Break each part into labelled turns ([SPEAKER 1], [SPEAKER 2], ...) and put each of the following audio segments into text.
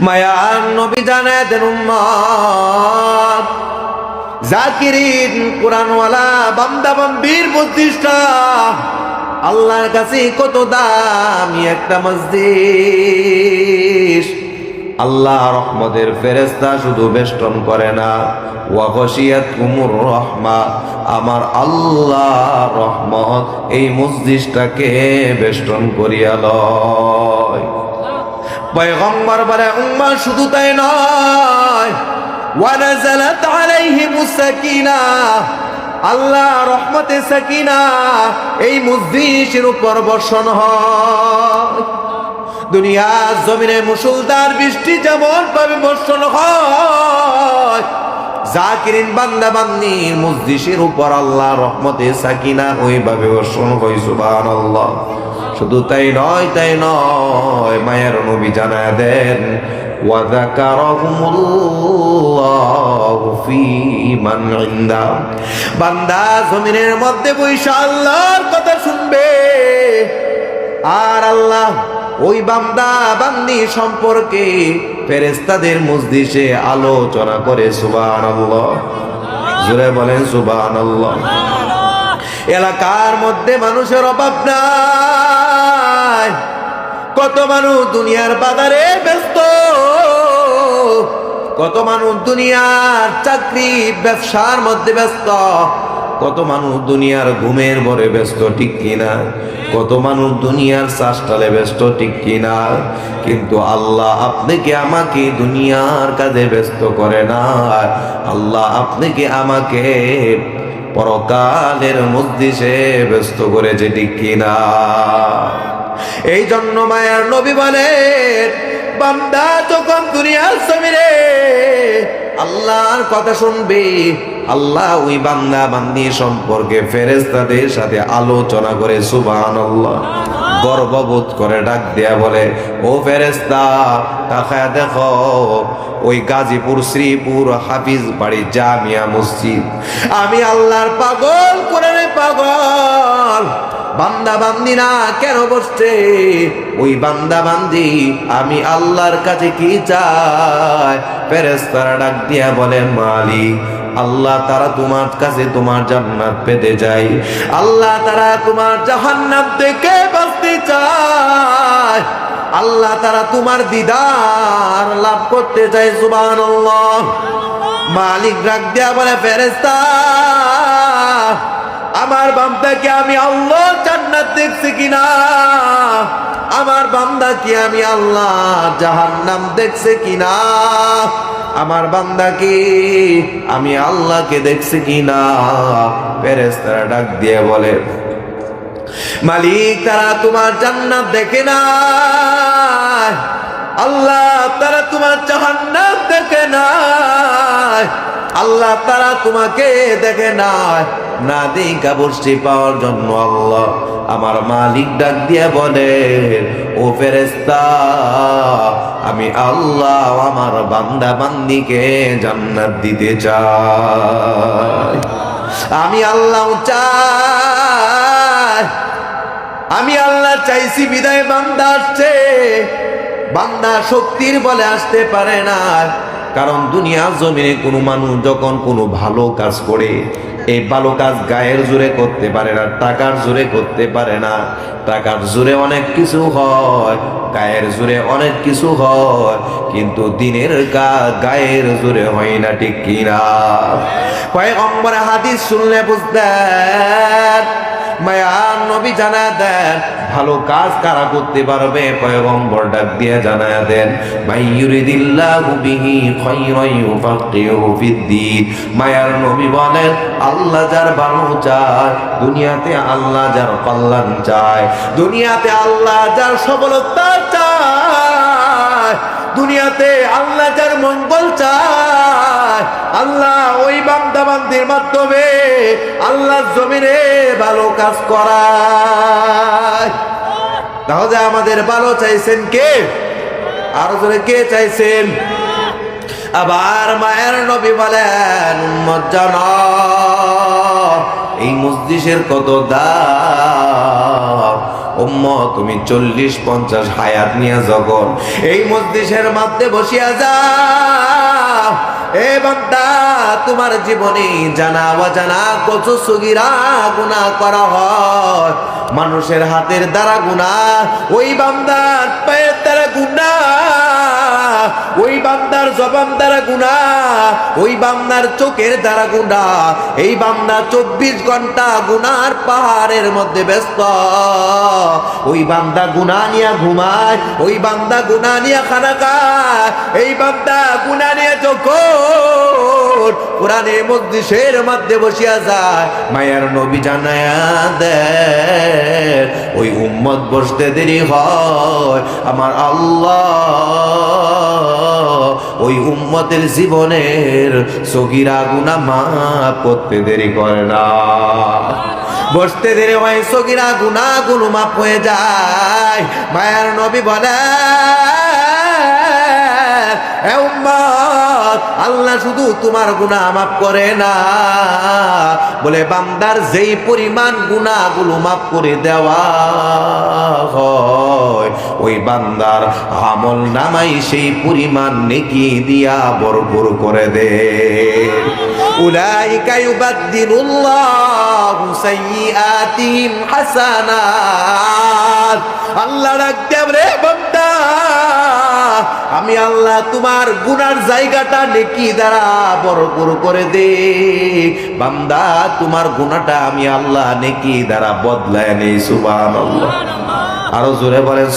[SPEAKER 1] মায়ার নবী জানে দেন উম্মত। জাকিরিন, কোরআনওয়ালা, বান্দা বান্দির প্রতিষ্ঠা আল্লাহর কাছে কত দামি একটা মসজিদ। আল্লাহ রহমতের ফেরেস্তা শুধু বেষ্টন করে না। ওয়াহসিয়াত কুমুর রহমা। আমার আল্লাহ রহমত এই মসজিদটাকে বেষ্টন করিয়া লয়। পয়গম্বর বলে, উম্মা, শুধু তাই নয়। ওয়ানাজালাত আলাইহিমুস সাকিনা। আল্লাহ রহমতে সাকিনা। এই মসজিদের উপর বর্ষণ হয়। দুনিয়া জমিনে মুসলদার বৃষ্টি যেমন ভাবে বর্ষণ হয় জাকিরিন বান্দা বান্দির মসজিদের উপর আল্লাহ রহমতে সাকিনা ওইভাবে বর্ষণ হয় সুবান আল্লাহ শুধু তাই নয় তাই নয়, মায়ের নবী জানা দেন বান্দা জমিনের মধ্যে বৈশা আল্লাহর কথা শুনবে। আর আল্লাহ ওই বান্দা বান্দি সম্পর্কে ফেরেস্তাদের মসজিদে আলোচনা করে সুবহানাল্লাহ। জোরে বলেন সুবহানাল্লাহ। এলাকার মধ্যে মানুষের অভাব নাই। কত মানুষ দুনিয়ার বাজারে ব্যস্ত। কত মানুষ দুনিয়ার চাকরি ব্যবসার মধ্যে ব্যস্ত। কত মানুষ দুনিয়ার ঘুমের ভরে ব্যস্ত, ঠিক কিনা? কত মানুষ দুনিয়ার চাষটালে ব্যস্ত, ঠিক কিনা? কিন্তু আল্লাহ আপনাকে আমাকে দুনিয়ার কাজে ব্যস্ত করে না। আল্লাহ আপনাকে আমাকে পরকালের মধ্যে ব্যস্ত করেছে, ঠিক কিনা? এই জন্য মায়ার নবী বলেন, বান্দা যখন দুনিয়ার জমিনে আল্লাহর কথা শুনবে আল্লাহ ওই বান্দা বান্দি সম্পর্কে ফেরেস্তাদের সাথে আলোচনা করে সুবান গর্ববোধ করে ডাক দেয়া বলে, ও ফেরেস্তা তাকায় দেখো, ওই গাজীপুর, শ্রীপুর হাফিজ বাড়ি জামিয়া মসজিদ। আমি আল্লাহর পাগল, কোরআনে পাগল। বান্দা বান্দিনা কেন বসছে? ওই বান্দা বান্দি, আমি আল্লাহর কাছে কি চাই? ফেরেস্তারা ডাক দিয়া বলে, মালিক আল্লাহ তারা তোমার কাছে তোমার জান্নাত পেতে যায় আল্লাহ তারা তোমার জাহান্নাম থেকে বাঁচতে চায়। আল্লাহ তারা তোমার দিদার লাভ করতে চায়, সুবহানাল্লাহ। মালিক ডাক দিয়া বলে ফেরেস্তা আমার বান্দাকে আমি আল্লাহ জান্নাত দেখছি কিনা? আমার বান্দা কি আমি আল্লাহ জাহান্নাম দেখছে কিনা? আমার বান্দা কি? আমি আল্লাহকে দেখছি কি কিনা? ফেরেস্তারা ডাক দিয়ে বলে, মালিক, তারা তোমার জান্নাত দেখে না আল্লাহ তারা তোমার জাহান্নাম দেখে না আল্লাহ তারা তোমাকে দেখে না না দেখা বসছি পাওয়ার জন্য আল্লাহ আমার মালিক ডাক দিয়ে বলে, ও ফেরেস্তা আমি আল্লাহ আমার বান্দা বান্দিকে জান্নাত দিতে চাই। আমি আল্লাহ চাই। আমি আল্লাহ চাইছি বিদায় বান্দা আসছে। বান্দা শক্তির বলে আসতে পারে না। কারণ দুনিয়া জমিনে কোনো মানুষ যখন কোনো ভালো কাজ করে, এই ভালো কাজ গায়ের জোরে করতে পারে না, টাকার জোরে করতে পারে না। টাকার জোরে অনেক কিছু হয়, গায়ের জোরে অনেক কিছু হয়, কিন্তু দিনের কাজ গায়ের জোরে হয় না, ঠিক কিনা? পয়গম্বর হাদিস শুনলে বুঝতেন মায়ার নবী জানা দেন, ভালো কাজ কারা করতে পারবে? পয়গম্বর ডাক দিয়ে জানা দেন মাইয়ুরিদিল্লাহু বিহি মায়ার নবী বলেন, আল্লাহ যার ভালো চায়, দুনিয়াতে আল্লাহ যার কল্যাণ চায়, দুনিয়াতে আল্লাহ যার সফলতা চায়, দুনিয়াতে আল্লাহ যার মঙ্গল চায়। আল্লাহ ওই বান্দা বান্দির মাধ্যমে আল্লাহ জমিনে ভালো কাজ করায়। তাহলে আমাদের ভালো চাইছেন কে? আরও জোরে কে চাইছেন? আবার মায়ের নবী বলেন, উম্মত জানো, এই মসজিদের কত দাম? উম্ম তুমি চল্লিশ, পঞ্চাশ হায়াত নিয়ে যখন এই মসজিষের মধ্যে বসিয়া যাও এ বান্দা, তোমার জীবনে জানা অজানা কচু সুগিরা গুণা করা হয়। মানুষের হাতের দ্বারা গুণা ওই বান্দার পায়ের দ্বারা গুণা ওই বান্দার জবান দ্বারা গুণা, ওই বান্দার চোখের দ্বারা গুণা। এই বান্দা চব্বিশ ঘণ্টা গুনার পাহাড়ের মধ্যে ব্যস্ত। ওই বান্দা গুনা নিয়ে ঘুমায়, ওই বান্দা গুনা নিয়ে খানা খায়। এই বান্দা গুনা নিয়ে যখন কোরআনে মসজিষের মধ্যে বসিয়া যায়, মায়ার নবী জানায়া দেয় ওই উম্মত বসতে দেরি হয়। আমার আল্লাহ ওই উম্মতের জীবনের সগিরা গুনা মাফ করতে দেরি করে না। বসতে দেরি হয় সগিরা গুনা গুলো মাফ হয়ে যায়। মায়ার নবী বলে "এ উম্মত, আল্লাহ শুধু তোমার গুনাহ মাফ করে না। বলে, বান্দার যেই পরিমাণ গুনাহগুলো মাফ করে দেওয়া হয়, ওই বান্দার আমল নামাই সেই পরিমাণ নেকি দিয়া বরপুর করে দে। আল্লাহ বান্দা আমি আল্লাহ তোমার গুনার জায়গাটা নেকি দ্বারা বড় গুরু করে দে। বান্দা, তোমার গুনাটা আমি আল্লাহ নেকি দ্বারা বদলায় নেই সুবান আরও জোরে বলেন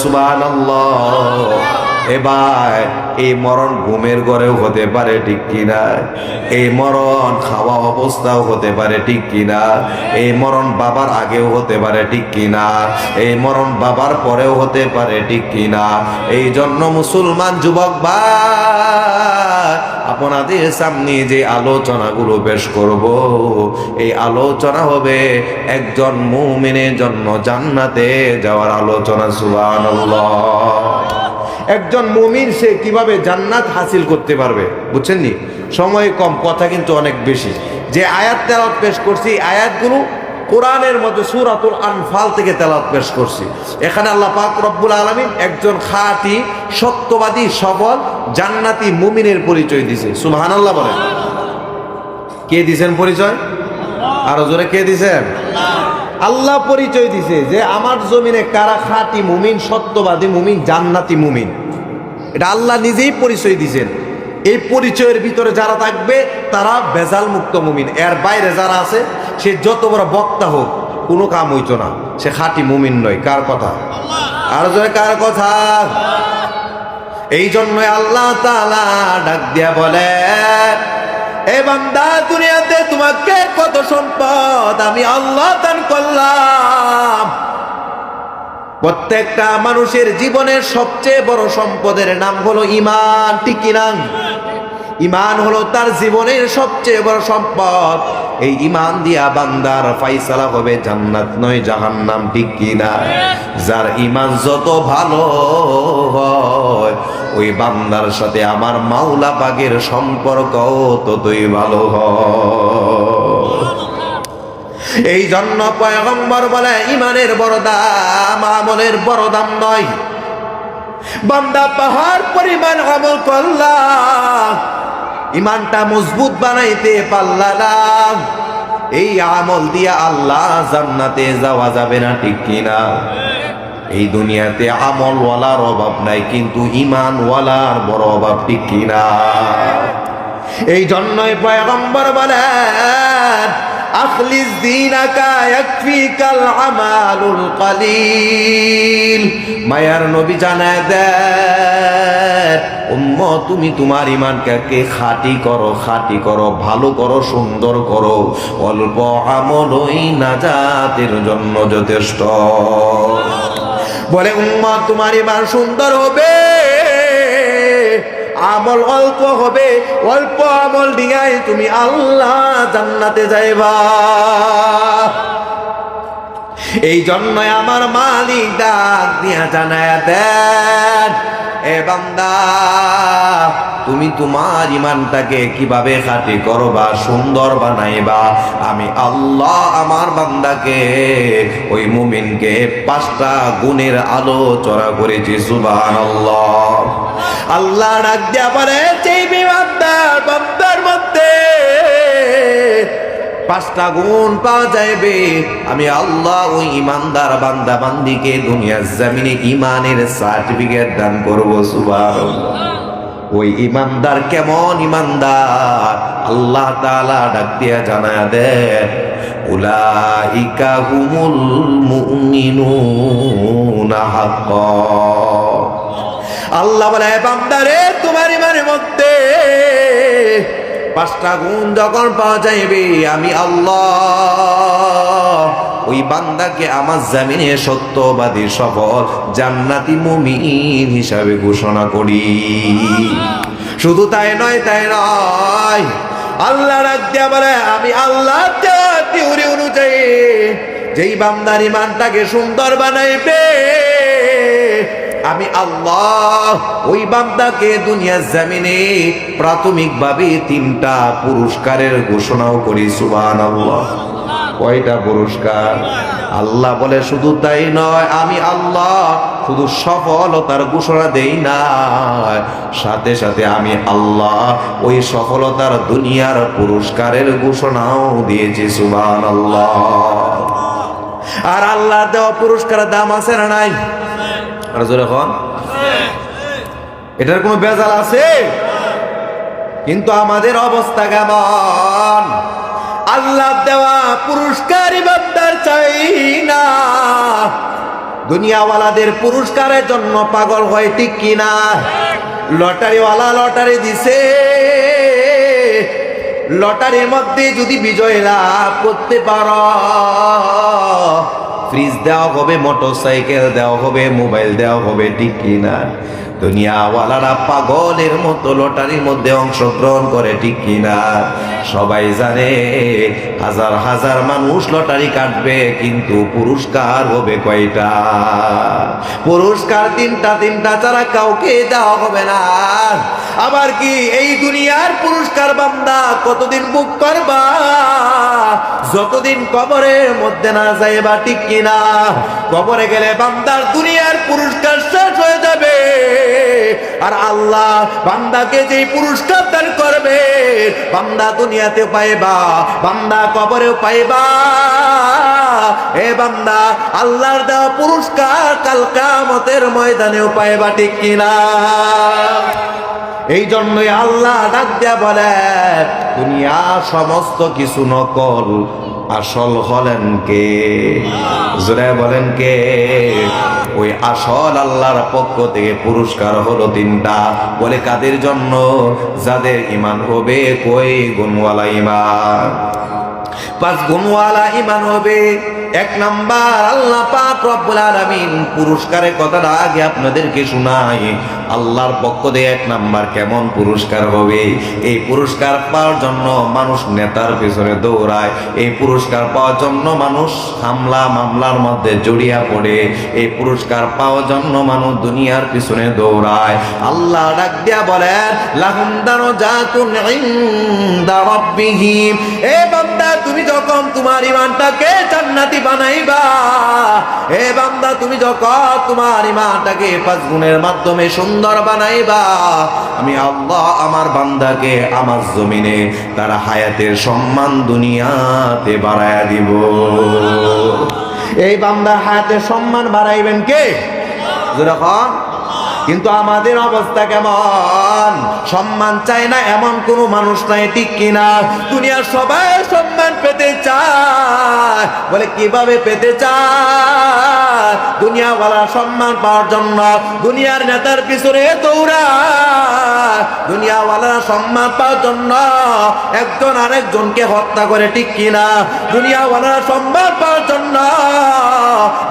[SPEAKER 1] সুবান এবার এই মরণ ঘুমের ঘরেও হতে পারে, ঠিক কিনা? এই মরণ খাওয়া অবস্থাও হতে পারে, ঠিক কিনা? এই মরণ বাবার আগেও হতে পারে, ঠিক কিনা? এই মরণ বাবার পরেও হতে পারে, ঠিক কিনা? এই জন্য মুসলমান যুবক ভাই, আপনাদের সামনে যে আলোচনাগুলো পেশ করব, এই আলোচনা হবে একজন মুমিনের জন্য জান্নাতে যাওয়ার আলোচনা, সুবহানাল্লাহ। একজন মমিন সে কীভাবে জান্নাত হাসিল করতে পারবে? বুঝছেন নি সময় কম, কথা কিন্তু অনেক বেশি। যে আয়াত তেলাওয়াত পেশ করছি আয়াতগুলো কোরআনের মধ্যে সুরাতুল আনফাল থেকে তেলাওয়াত পেশ করছি। এখানে আল্লাহ পাক রব্বুল আলামিন একজন খাঁটি, সত্যবাদী সবল জান্নাতি মুমিনের পরিচয় দিছে। সুবহানাল্লাহ বলেন। কে দিছেন পরিচয়? আরও জোরে কে দিছেন? আল্লাহ পরিচয় দিছে যে আমার জমিনে কারা খাঁটি মুমিন, সত্যবাদী মুমিন, জান্নাতি মুমিন। এটা আল্লাহ নিজেই পরিচয় দিছেন। এই পরিচয়ের ভিতরে যারা থাকবে, তারা বেজাল মুক্ত মুমিন। এর বাইরে যারা আছে, সে যত বড় বক্তা হোক, কোনো কাম হইতো না। সে খাঁটি মুমিন নয়। কার কথা? আর জয় কার কথা? এই জন্যই আল্লাহ তাআলা ডাক দিয়া বলে এ বান্দা, দুনিয়াতে তোমাকে কত সম্পদ আমি আল্লাহ দান করলাম। প্রত্যেকটা মানুষের জীবনের সবচেয়ে বড় সম্পদের নাম হলো ইমান টিকিনাং ইমান হলো তার জীবনের সবচেয়ে বড় সম্পদ। এই ইমান দিয়া বান্দার ফাইসালা হবে জান্নাত, নয় জাহান্নাম, ঠিক কিনা? যার ইমান যত ভালো হয়, ওই বান্দার সাথে আমার মাওলা পাকের সম্পর্ক ততই ভালো হয়। এই জন্য পয়গম্বর বলে ইমানের বড় দাম আমলের নয়। বান্দা পাহাড় পরিমাণ আমল করলাম ইমানটা মজবুত বানাইতে পারলাম। এই আমল দিয়া আল্লাহ জান্নাতে যাওয়া যাবে না, ঠিক কিনা? এই দুনিয়াতে আমল ওয়ালার অভাব নাই, কিন্তু ইমান ওয়ালার বড় অভাব, ঠিক কিনা? এই জন্যই পয়গম্বর বলেন আখলিস দিনাকা ইয়াকফিকাল আমালুল কলিল। মায়ার নবী জানায় দেন উম্মত তুমি তোমার ইমানকে খাঁটি করো খাঁটি করো, ভালো করো, সুন্দর করো। অল্প আমলই নাজাতের জন্য যথেষ্ট। বলে উম্মত তোমার ইমান সুন্দর হবে। আমল অল্প হবে অল্প আমল দিয়াই তুমি আল্লাহ জান্নাতে যাইবা। এই জন্যই আমার মালিক ডাক দিয়া জানায় দেন, এ বান্দা, তুমি তোমার ইমানটাকে কীভাবে খাটি করবা, সুন্দর বানাইবা? আমি আল্লাহ আমার বান্দাকে, ওই মুমিনকে পাঁচটা গুণের আলো চড়া করেছি সুবান আল্লাহ আল্লাহ ডাক দিয়া বলে, যেই বিমানদার বান্দার মধ্যে পাঁচটা গুণ পাওয়া যাইবে। আমি আল্লাহ ওই ইমানদার বান্দা বান্দিকে দুনিয়ার জামিনে ইমানের সার্টিফিকেট দান করব সুবাহ ওই ইমানদার কেমন ইমানদার? আল্লাহ তাআলা ডাক দিয়া জানায় দেন উলাইকা হুমুল মুমিনুনা হাক্কান আল্লাহ বলে বান্দারে তোমার ইমানের মধ্যে পাঁচটা গুণ যখন পাওয়া যাইবে, আমি আল্লাহ ওই বান্দাকে আমার জামিনে সত্যবাদী, সফল, জান্নাতি মুমিন হিসাবে ঘোষণা করি। শুধু তাই নয় তাই নয় আল্লাহ রাজ্যা বলে, আমি আল্লাহ অনুযায়ী যেই বান্দার ইমানটাকে সুন্দর বানাইবে আমি আল্লাহ ওই বান্দাকে দুনিয়ার জামিনে প্রাথমিকভাবে তিনটা পুরস্কারের ঘোষণাও করি সুবান আল্লাহ কয়টা পুরস্কার? আল্লাহ বলে শুধু তাই নয়, আমি আল্লাহ শুধু সফলতার ঘোষণা দেই না সাথে সাথে আমি আল্লাহ ওই সফলতার দুনিয়ার পুরস্কারের ঘোষণাও দিয়েছি সুবান আল্লাহ আর আল্লাহ দেওয়া পুরস্কারের দাম আছে না নাই? আর জোরে কন। এটার কোনো বেজাল আছে? কিন্তু আমাদের অবস্থা কেমন? আল্লাহ দেওয়া পুরস্কার ইবাদার চাই না। দুনিয়াওয়ালাদের পুরস্কারের জন্য পাগল হয় ঠিক কিনা? লটারিওয়ালা লটারি দিছে। লটারির মধ্যে যদি বিজয় লাভ করতে পারো ফ্রিজ দেওয়া হবে মোটর সাইকেল দেওয়া হবে মোবাইল দেওয়া হবে ঠিক কিনা? দুনিয়াওয়ালারা পাগলের মতো লটারির মধ্যে অংশগ্রহণ করে, ঠিক কিনা? সবাই জানে হাজার হাজার মানুষ লটারি কাটবে, কিন্তু পুরস্কার হবে কয়টা? পুরস্কার তিনটা তিনটা ছাড়া কাউকে দেওয়া হবে না। আবার কি এই দুনিয়ার পুরস্কার বান্দা কতদিন বুক করবা? যতদিন কবরের মধ্যে না যাইবা, ঠিক কিনা? কবরে গেলে বান্দার দুনিয়ার পুরস্কার শেষ হয়ে যাবে। আর আল্লাহ বান্দাকে যেই পুরস্কার দান করবে, বান্দা দুনিয়াতে পাইবা, বান্দা কবরেও পাইবা। এ বান্দা, আল্লাহর দেওয়া পুরস্কার কাল কামতের ময়দানেও পাইবা, ঠিক কিনা? এই জন্যই আল্লাহ ডাক দিয়া বলে, দুনিয়া সমস্ত কিছু নকল। আসল হলেন কে? জোরে বলেন কে? ওই আসল আল্লাহর পক্ষ থেকে পুরস্কার হলো তিনটা। বলে কাদের জন্য? যাদের ইমান হবে কই গুনওয়ালা ইমান পাঁচ গুণওয়ালা ইমান হবে। এক নাম্বার আল্লাহ পাক রব্বুল আলামিন পুরস্কারের কথাটা আগে আপনাদেরকে শোনাই। আল্লাহর পক্ষ দিয়ে এক নাম্বার কেমন পুরস্কার হবে? এই পুরস্কার পাওয়ার জন্য মানুষ নেতার পিছনে দৌড়ায়। এই পুরস্কার পাওয়ার জন্য মানুষ হামলা, মামলার মধ্যে জড়িয়া পড়ে। এই পুরস্কার পাওয়ার জন্য মানুষ দুনিয়ার পিছনে দৌড়ায়। আল্লাহ ডাক দিয়া বলেন, লাহুম দারাজাতুন ইনদা রাব্বিহিম। এ বান্দা, তুমি যখন তোমার ইমানটাকে জান্নাতি বানাইবা। এ বান্দা, তুমি যখন তোমার ইমানটাকে পাঁচ গুণের মাধ্যমে সুন্দর বানাইবা, আমি আল্লাহ আমার বান্দাকে আমার জমিনে তার হায়াতের সম্মান দুনিয়াতে বাড়ায়া দিব। এই বান্দার হায়াতের সম্মান বাড়াইবেন কে? যখন কিন্তু আমাদের অবস্থা কেমন? সম্মান চায় না এমন কোনো মানুষ নাই, ঠিক কিনা? দুনিয়ার সবাই সম্মান পেতে চায়। বলে, কীভাবে পেতে চায়? দুনিয়াওয়ালা সম্মান পাওয়ার জন্য দুনিয়ার নেতার পিছনে দৌড়ায়। দুনিয়াওয়ালা সম্মান পাওয়ার জন্য একজন আরেকজনকে হত্যা করে, ঠিক কিনা? দুনিয়াওয়ালা সম্মান পাওয়ার জন্য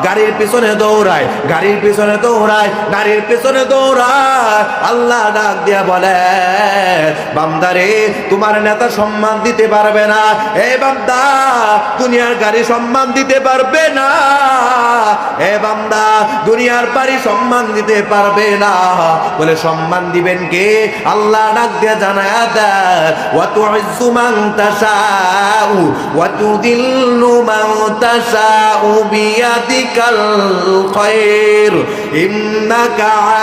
[SPEAKER 1] গাড়ির পিছনে দৌড়ায়, গাড়ির পিছনে দৌড়ায়, গাড়ির পিছনে দৌড়ায় আল্লাহ ডাক দিয়া বলে, বান্দারে, তোমার নেতা সম্মান দিতে পারবে না। এ বান্দা, দুনিয়ার গাড়ি সম্মান দিতে পারবে না। এ বান্দা, দুনিয়ার বাড়ি সম্মান দিতে পারবে না। বলে, সম্মান দিবেন কে? আল্লাহ ডাক দিয়া জানায়া দেয় ওয়া তুইজ্জু মান তাশাউ ওয়া তুদিল্লু মান তাশাউ বিয়াদিকাল খায়র ইন্নাকা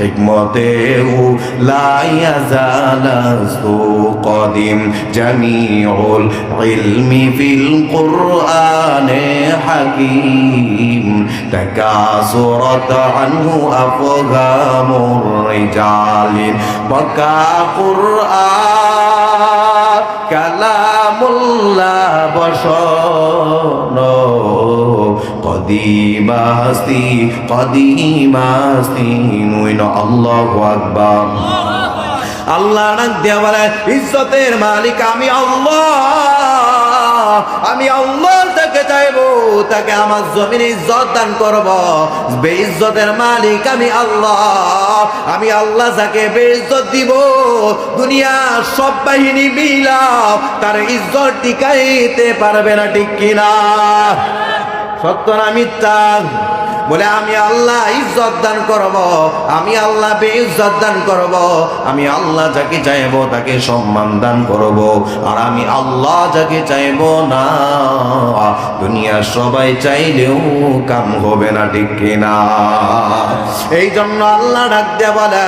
[SPEAKER 1] হিকমতেও লাইয়া জালাস্তু কদিম জামিউল ইলমি ফিল কুরআনে হাকিম। তাকাসুরাত আনহু আফগামুর পকা পাকা কুরআন। আল্লাহ বসন কদিমাস্তি কদিমাস্তি নইন আল্লাহ আকবার। আল্লাহ ডাক দেওয়া ইজ্জতের মালিক আমি আল্লাহ আমি আল্লাহ। চাইব তাকে আমার জমিনে ইজ্জত দান করব। বেইজ্জতের মালিক আমি আল্লাহ। আমি আল্লাহ যাকে বেইজ্জত দিব দুনিয়া সব বাহিনী মিলাও, তার ইজ্জত টিকাইতে পারবে না, ঠিক কিনা? সত্য না মিথ্যা? বলে, আমি আল্লাহ ইজ্জত দান করব, আমি আল্লাহ বেইজ্জত দান করব, আমি আল্লাহ যাকে চাইব তাকে সম্মান দান করব, আর আমি আল্লাহ যাকে চাইব না, দুনিয়ার সবাই চাইলেও কাম হবে না, ঠিক কিনা? এই জন্য আল্লাহ ডাক বলে